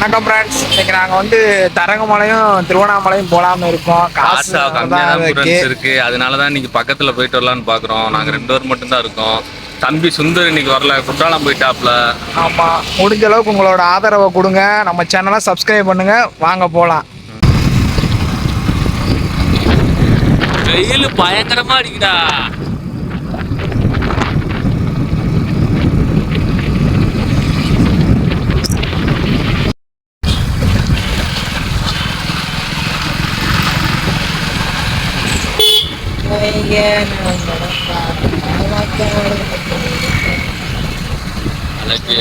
வணக்கம் ஃப்ரெண்ட்ஸ் இன்னைக்கு நாங்க வந்து தரங்கமலையும் திருவண்ணாமலையும் போலாம்னு இருக்கோம். காசு இருக்கு. அதனாலதான் இன்னைக்கு பக்கத்துல போயிட்டு வரலாம்னு பாக்குறோம். நாங்க ரெண்டு பேர் மட்டும் தான் இருக்கோம். தம்பி சுந்தர் இன்னைக்கு வரல. குற்றாலம் போயிட்டாப்ல. ஆமா. முடிஞ்ச அளவுக்கு உங்களோட ஆதரவை கொடுங்க. நம்ம சேனலை சப்ஸ்கிரைப் பண்ணுங்க. வாங்க போலாம். வெயில் பயங்கரமா அடிக்குடா அழகு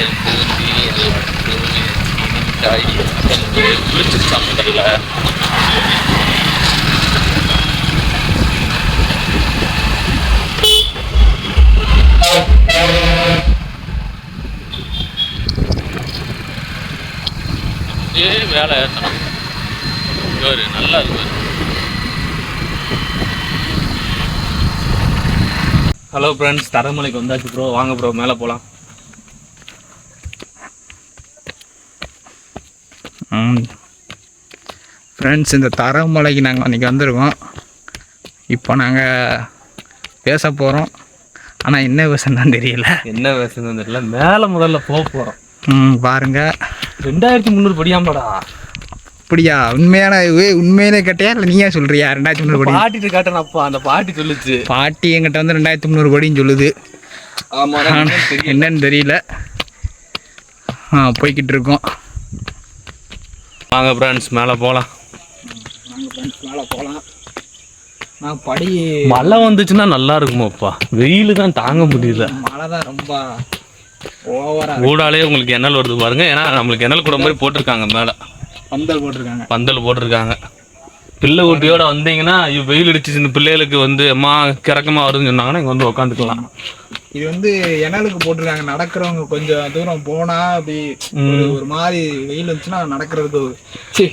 எழுப்பூந்தி எழுப்பு மிட்டாய் குளிச்சு சாப்பிடல வேலை ஏற்றணும் நல்லா இருக்கு. ஹலோ ஃப்ரெண்ட்ஸ் தரமலைக்கு வந்தாச்சு ப்ரோ வாங்க ப்ரோ மேலே போகலாம் ஃப்ரெண்ட்ஸ் இந்த தரமலைக்கு நாங்கள் அன்றைக்கி வந்திருக்கோம். இப்போ நாங்கள் பேச போகிறோம் ஆனால் என்ன பேசணும்னு தெரியல. என்ன பேசுறது தெரியல. மேலே முதல்ல போக போகிறோம் ம் பாருங்க. ரெண்டாயிரத்தி முந்நூறு படியாமடா. அப்படியா? உண்மையான உண்மையிலே கேட்டியா? இல்லை நீயே சொல்றியா? ரெண்டாயிரத்தி முந்நூறு படி பாட்டிட்டு காட்டனப்பா அந்த பாட்டி சொல்லுச்சு. பாட்டி எங்கிட்ட வந்து ரெண்டாயிரத்தி முந்நூறு படின்னு சொல்லுது. என்னன்னு தெரியல. ஆ போய்கிட்டு இருக்கோம். வாங்க ஃப்ரெண்ட்ஸ் மேலே போகலாம் மேலே போகலாம் நான் படி மழை வந்துச்சுன்னா நல்லா இருக்குமாப்பா வெயில் தான் தாங்க முடியல. மழை தான் ரொம்ப ஓவரா ஊடாலே உங்களுக்கு எண்ணல் வருது பாருங்க. ஏன்னா நம்மளுக்கு எண்ணல் கூட மாதிரி போட்டிருக்காங்க மேலே. பந்தல் போட்டிருக்காங்க. பந்தல் போட்டிருக்காங்க. பிள்ளை ஊட்டியோட வந்தீங்கன்னா வெயில் அடிச்சு இந்த பிள்ளைகளுக்கு வந்து அம்மா கிறக்கமா வருதுன்னு சொன்னாங்கன்னா இங்கே வந்து உட்காந்துக்கலாம் இது வந்து இணலுக்கு போட்டிருக்காங்க. நடக்கிறவங்க கொஞ்சம் தூரம் போனா அப்படி ஒரு மாதிரி வெயில் வந்துச்சுன்னா நடக்கிறதுக்கு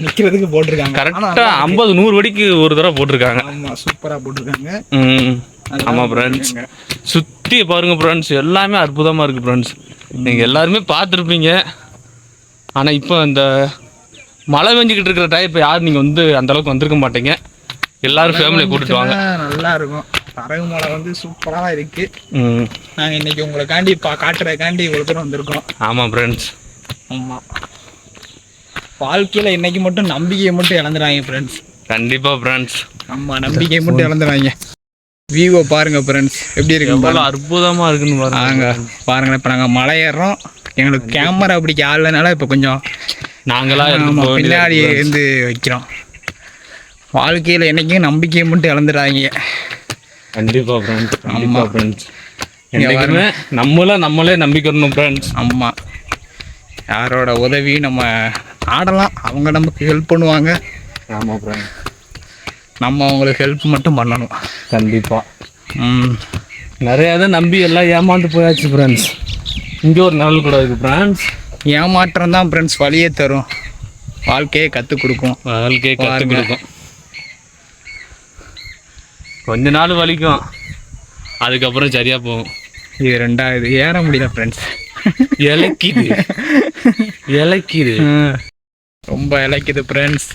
நிக்கிறதுக்கு போட்டிருக்காங்க. கரெக்டா ஐம்பது நூறு வடிக்கு ஒரு தடவை போட்டிருக்காங்க. ஆமா சூப்பரா போட்டிருக்காங்க. ஆமா ஃப்ரெண்ட்ஸ். சுத்தி பாருங்க ஃப்ரெண்ட்ஸ் எல்லாமே அற்புதமா இருக்கு ஃப்ரெண்ட்ஸ் நீங்க எல்லாருமே பார்த்துருப்பீங்க. ஆனா இப்போ இந்த மழை பெஞ்சிக்கிட்டு இருக்கிற டைம் இப்போ யாரும் நீங்க வந்து அந்த அளவுக்கு வந்திருக்க மாட்டீங்க? எல்லாரும் ஃபேமிலியை கூட்டிட்டு வாங்க. நல்லா இருக்கும் தரகு மலை வந்து சூப்பரா இருக்கு. ம். நாங்க இன்னைக்கு உங்களுக்காண்டி பா காட்டுறதுக்காண்டி இவ்வளவு தூரம் வந்திருக்கோம். ஆமா ஃப்ரெண்ட்ஸ் ஆமா. வாழ்க்கையில இன்னைக்கு மட்டும் நம்பிக்கையை மட்டும் இழந்துடாங்க ஃப்ரெண்ட்ஸ் கண்டிப்பா ஃப்ரெண்ட்ஸ் ஆமா நம்பிக்கையை மட்டும் இழந்துடாங்க விவோ பாருங்க ஃப்ரெண்ட்ஸ் எப்படி இருக்கு எவ்வளவு அற்புதமா இருக்குன்னு பாருங்க பாருங்க இப்போ நாங்கள் மலை ஏறுறோம். எங்களுக்கு கேமரா பிடிக்க ஆளுனால இப்போ கொஞ்சம் நாங்களா எடுத்து ஆமா, போக வேண்டியதா பின்னாடி. இருந்து வைக்கிறோம். வாழ்க்கையில் என்னைக்கும் நம்பிக்கையை மட்டும் இழந்துடாதீங்க. கண்டிப்பா ஃப்ரெண்ட்ஸ் கண்டிப்பா ஆமா. ஃப்ரெண்ட்ஸ் என்னைக்குமே நம்மள நம்மளே நம்பிக்கணும் ஃப்ரெண்ட்ஸ் ஆமாம் யாரோட உதவி நம்ம ஆடலாம். அவங்க நமக்கு ஹெல்ப் பண்ணுவாங்க. ஆமா ஃப்ரெண்ட்ஸ் நம்ம அவங்களுக்கு ஹெல்ப் மட்டும் பண்ணணும். கண்டிப்பா. ம். நிறைய இதை நம்பி எல்லாம் ஏமாந்து போயாச்சு ஃப்ரெண்ட்ஸ் இங்கே ஒரு நாள் கூட இருக்கு ஃப்ரெண்ட்ஸ் ஏமாற்றம் தான் ஃப்ரெண்ட்ஸ் வழியே தரும். வாழ்க்கையை கற்றுக் கொடுக்கும். வாழ்க்கையை கற்றுக். கொடுக்கும். கொஞ்ச நாள் வலிக்கும். அதுக்கப்புறம் சரியா போகும். இது ரெண்டாவது. ஏற முடியல ஃப்ரெண்ட்ஸ் இலக்கிது. இலக்கிது. ரொம்ப இலைக்குது ஃப்ரெண்ட்ஸ்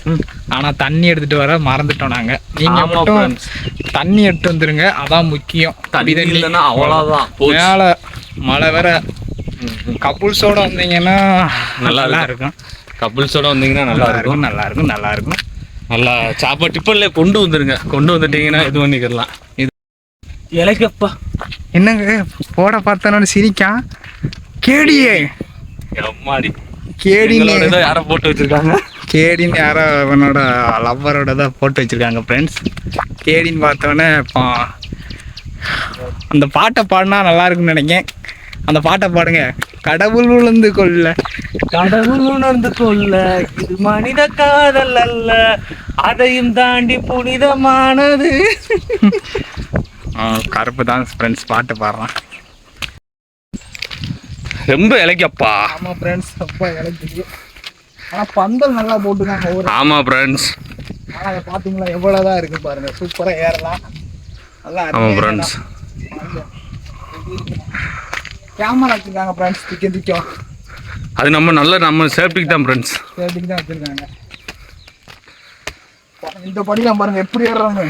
ஆனால் தண்ணி எடுத்துட்டு வர மறந்துட்டோம் நாங்கள் நீங்கள் மட்டும். தண்ணி எடுத்து வந்துருங்க. அதான் முக்கியம். தண்ணி இல்லைன்னா அவ்வளோதான். மேலே மழை வேற கப்புள்ஸோட வந்தீங்கன்னா நல்லா நல்லா இருக்கும். கப்புள்ஸோட வந்தீங்கன்னா நல்லா இருக்கும். நல்லா இருக்கும் நல்லா இருக்கும். நல்லா சாப்பாடு டிஃபன்ல கொண்டு வந்துருங்க. கொண்டு வந்துட்டீங்கன்னா இது பண்ணிக்கலாம். இது இலைக்கப்பா. என்னங்க போட பார்த்தனோட சிரிக்கான். கேடியே. எம்மாடி. கேடின்னு. யாரை போட்டு வச்சிருக்காங்க. கேடின்னு யாரோ அவனோட லவ்வரோட தான் போட்டு வச்சிருக்காங்க ஃப்ரெண்ட்ஸ் கேடின்னு பார்த்தோன்னே இப்போ அந்த பாட்டை பாடினா நல்லா இருக்கும்னு நினைக்கேன். அந்த பாட்டை பாடுங்க. கடவுள் விழுந்து கொள்ள. கடவுள் உணர்ந்து கொள்ள. இது மனித காதல் அல்ல. அதையும் தாண்டி புனிதமானது. கருப்பு தான் ஃப்ரெண்ட்ஸ் பாட்டு பாடுறான். ரொம்ப இலைக்கப்பா ஆமாம் ஃப்ரெண்ட்ஸ் ரொம்ப இழைக்குது ஆனால் பந்தல் நல்லா போட்டுருக்காங்க ஆமா ஃப்ரெண்ட்ஸ் ஆனால் அதை பார்த்தீங்களா? எவ்வளோதான் இருக்கு பாருங்க. சூப்பராக ஏறலாம். நல்லா ஆமா ஃப்ரெண்ட்ஸ் கேமரா வச்சுருக்காங்க ஃப்ரெண்ட்ஸ் திக்க. திக்கம் அது நம்ம நல்ல நம்ம சேஃப்டிக்கு தான் ஃப்ரெண்ட்ஸ் சேஃப்டிக்கு தான் வச்சுருக்காங்க. இந்த படிலாம் பாருங்க எப்படி ஏறுறாங்க.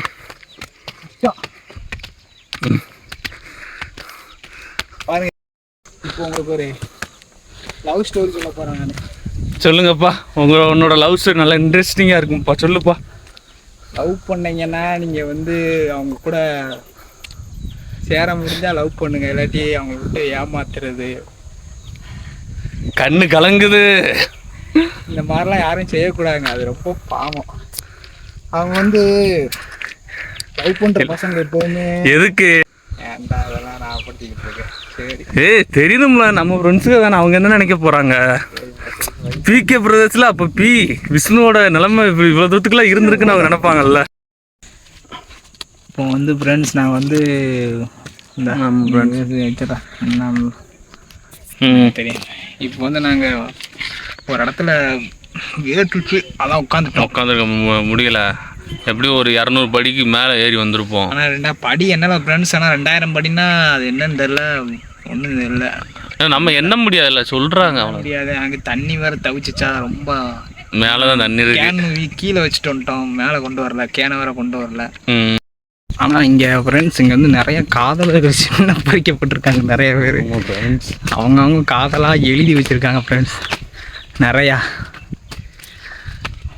பாருங்க. இப்போ உங்களுக்கு ஒரு லவ் ஸ்டோரி சொல்ல போகிறேன் நான். சொல்லுங்கப்பா. உங்க உன்னோட லவ் ஸ்டோரி நல்லா இன்ட்ரெஸ்டிங்காக இருக்கும்ப்பா சொல்லுப்பா. லவ் பண்ணீங்கன்னா நீங்கள் வந்து அவங்க கூட சேர முடிஞ்சால் லவ் பண்ணுங்க. இல்லாட்டி அவங்க விட்டு ஏமாத்துறது. கண்ணு கலங்குது. இந்த மாதிரிலாம் யாரும் செய்யக்கூடாதுங்க. அது ரொம்ப பாவம். அவங்க வந்து லவ் பண்ணுற பசங்க எப்போதுமே எதுக்கு? ஏன்டா அதெல்லாம் நான் படிச்சுக்கிட்டு இருக்கேன். சரி. ஏய் தெரியுதும்ல. நம்ம ஃப்ரெண்ட்ஸுக்கு தானே. அவங்க என்ன நினைக்க போறாங்க? பிகே பிரதர்ஸ்ல அப்போ பி விஷ்ணுவோட நிலைமை இப்படி இவ்வளோ தூரத்துக்குலாம் இருந்திருக்குன்னு அவங்க நினைப்பாங்கல்ல. இப்போ வந்து ஃப்ரெண்ட்ஸ் நான் வந்து இப்போ வந்து நாங்கள் ஒரு இடத்துல ஏற்றுச்சு அதான் உட்காந்துட்டோம். உட்காந்துருக்க முடியல. எப்படியும் ஒரு இரநூறு படிக்கு மேலே ஏறி வந்திருப்போம். ஆனால் ரெண்டா படி என்னல ஃப்ரெண்ட்ஸ் ஆனால் ரெண்டாயிரம் படினா அது என்னன்னு தெரில ஒன்றும் தெரியல. நம்ம எண்ண முடியாதுல்ல? சொல்றாங்க அவங்க முடியாது. அங்கே தண்ணி வேற தவிச்சிச்சா ரொம்ப மேலே தான் தண்ணி கேன் கீழே வச்சுட்டு வந்துட்டோம். மேலே கொண்டு வரல. கேனை வேற கொண்டு வரல. ஆனால் இங்கே ஃப்ரெண்ட்ஸ் இங்கே வந்து நிறைய காதலர்கள் சின்ன பறிக்கப்பட்டிருக்காங்க நிறைய பேர். அவங்கவுங்க காதலாக எழுதி வச்சுருக்காங்க ஃப்ரெண்ட்ஸ் நிறையா.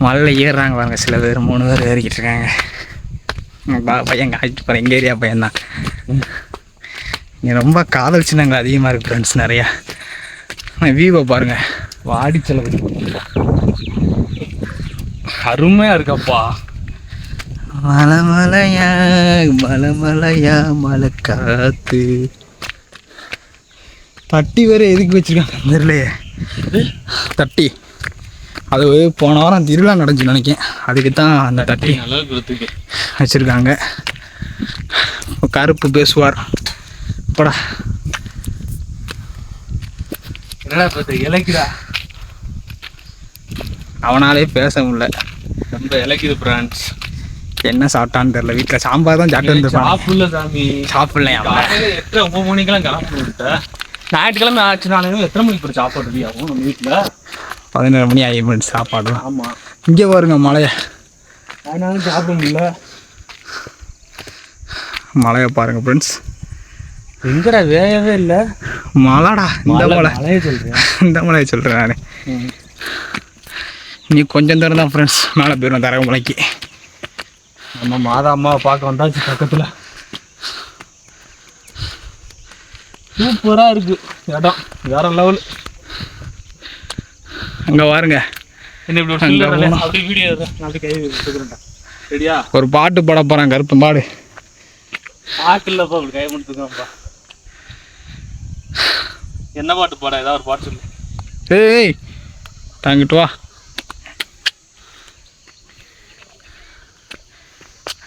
மலையில் ஏறுறாங்க பாருங்க சில பேர் மூணு பேர் ஏறிக்கிட்டு இருக்காங்க. பையன் காய்ச்சிட்டு போகிறேன் எங்கள் ஏரியா பையன் தான் இங்கே ரொம்ப காதல் சின்னங்கள் அதிகமாக இருக்குது ஃப்ரெண்ட்ஸ் நிறையா. வியூவை பாருங்கள் வாடி செலவு அருமையா இருக்கப்பா மலை மலையா மலை காத்து தட்டி வேற எதுக்கு வச்சிருக்காங்க? தெரியலையே. தட்டி. அது போன வாரம் திருவிழா நடந்துச்சு நினைக்கேன் அதுக்கு தான் அந்த தட்டி வச்சிருக்காங்க. கருப்பு பேசுவார். படா. என்னடா பார்த்து இலக்குதா அவனாலே பேச முடியல. ரொம்ப இலக்குது பிரான்ஸ். என்ன சாப்பிட்டான்னு தெரியல. வீட்டில் சாம்பார் தான் சாப்பிட்டு சாப்பிடல சாமி. சாப்பிடலையா எட்டரை ஒன்பது மணிக்கெல்லாம் கிளம்பி விட்டேன் ஞாயிற்றுக்கிழமை ஆச்சுனாலும் எத்தனை மணிக்கு ஒரு சாப்பாடு ரெடி ஆகும் நம்ம வீட்டில் பதினேழு மணி ஆகி போயிடுச்சு சாப்பாடுலாம் ஆமாம் இங்கே பாருங்க மலையை அதனால சாப்பிட முடியல. மலையை பாருங்க ஃப்ரெண்ட்ஸ் எங்கடா வேகவே இல்லை. மலைடா இந்த மலை மழையை சொல்கிறேன் இந்த மலையை சொல்கிறேன் நான். நீ கொஞ்சம் தூரம் தான் ஃப்ரெண்ட்ஸ் மேலே போயிடும் தரக மலைக்கு நம்ம மாதா அம்மாவை பார்க்க வந்தாச்சு பக்கத்தில். சூப்பராக இருக்கு இடம் வேற லெவல் அங்கே பாருங்க என்ன இப்படி ஒரு அங்க சில்லறை போனோம். அப்படி வீடியோ எடுத்து, நான் அப்படி கை வச்சுக்கிறேன்டா. சரியா ஒரு பாட்டு பாட போகிறான் கருப்பு பாடு. பாட்டு இல்லைப்பா அப்படி கை முடிச்சுக்கோப்பா என்ன பாட்டு பாட? ஏதாவது ஒரு பாட்டு சொல்லு. ஏய். தாங்கிட்டு வா.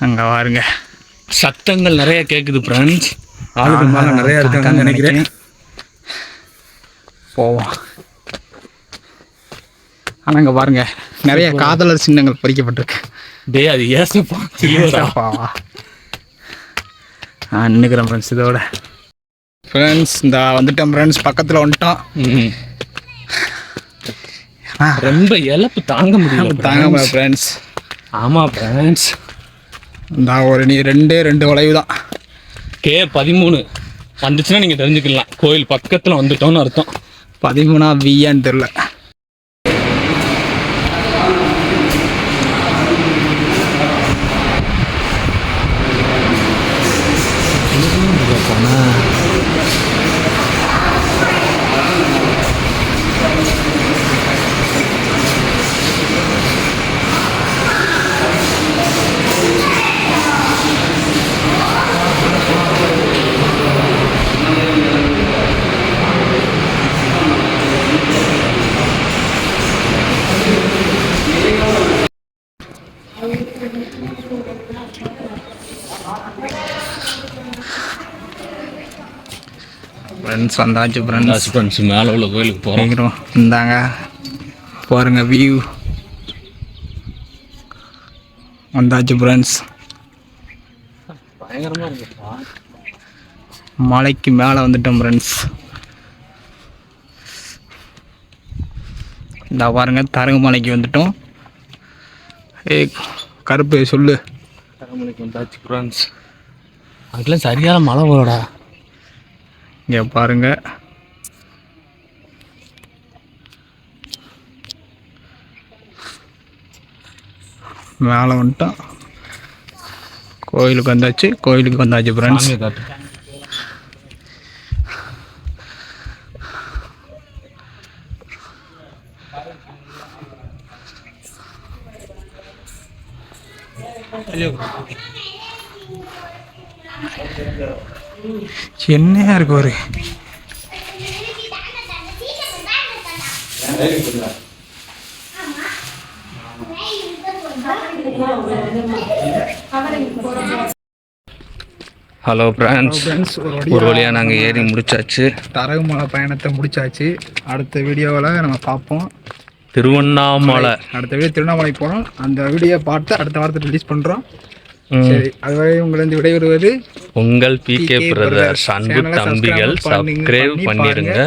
அங்கே பாருங்க சத்தங்கள் நிறைய கேட்குது ஃப்ரெண்ட்ஸ் ஆளுங்க மேலே நிறைய இருக்காங்கன்னு நினைக்கிறேன். போவோம். ஆனால் இங்கே பாருங்க நிறைய காதலர் சின்னங்கள் பறிக்கப்பட்டிருக்கு. டேய் அது ஏசப்பா பாவா நான் நின்றுக்கிறேன் ஃப்ரெண்ட்ஸ் இதோட. ஃப்ரெண்ட்ஸ் இந்த வந்துட்டோம் ஃப்ரெண்ட்ஸ் பக்கத்தில் வந்துட்டோம். ரொம்ப இழப்பு தாங்க முடியல தாங்க ஃப்ரெண்ட்ஸ் ஆமா ஃப்ரெண்ட்ஸ் இந்த ஒரு நீ ரெண்டே ரெண்டு வளைவு தான். கே பதிமூணு. வந்துச்சுன்னா நீங்க தெரிஞ்சுக்கலாம். கோயில் பக்கத்துல வந்துட்டோம்னு அர்த்தம். பதிமூணா வியான்னு தெரில ஃப்ரெண்ட்ஸ் வந்தாச்சு ஃப்ரெண்ட்ஸ் ஃப்ரெண்ட்ஸ் மேலே உள்ள கோயிலுக்கு போகிறோம் இந்தாங்க. பாருங்க வியூ வந்தாச்சு ஃப்ரெண்ட்ஸ் பயங்கரமா இருக்குப்பா மலைக்கு மேலே வந்துட்டோம் ஃப்ரெண்ட்ஸ் இந்த பாருங்க தரங்குமலைக்கு வந்துட்டோம். ஏய் கருப்பு சொல்லு. கரமலைக்கு வந்தாச்சு ஃப்ரெண்ட்ஸ் அதுக்கெல்லாம் சரியான மழை வரும்டா. இங்கே பாருங்க. மேலே வந்துட்டோம் கோயிலுக்கு வந்தாச்சு. கோயிலுக்கு வந்தாச்சு ஃப்ரெண்ட்ஸ் காட்டு என்னையா இருக்கு ஒரு? ஹலோ ஃப்ரெண்ட்ஸ் ஒரு ஒரு வழியா வழியாக நாங்கள் ஏறி முடிச்சாச்சு. தரகுமலை பயணத்தை முடிச்சாச்சு. அடுத்த வீடியோவில் நம்ம பார்ப்போம். திருவண்ணாமலை. அடுத்த வீடியோ திருவண்ணாமலை போகிறோம் அந்த வீடியோ பார்த்து அடுத்த வாரத்தை ரிலீஸ் பண்ணுறோம். சரி அதுவரை உங்களிருந்து விடைபெறுவது உங்கள் பிகே PK பிரதர்ஸ் அன்பு தம்பிகள் சப்ஸ்கிரைப் பண்ணி பண்ணிடுங்க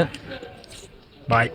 பாய்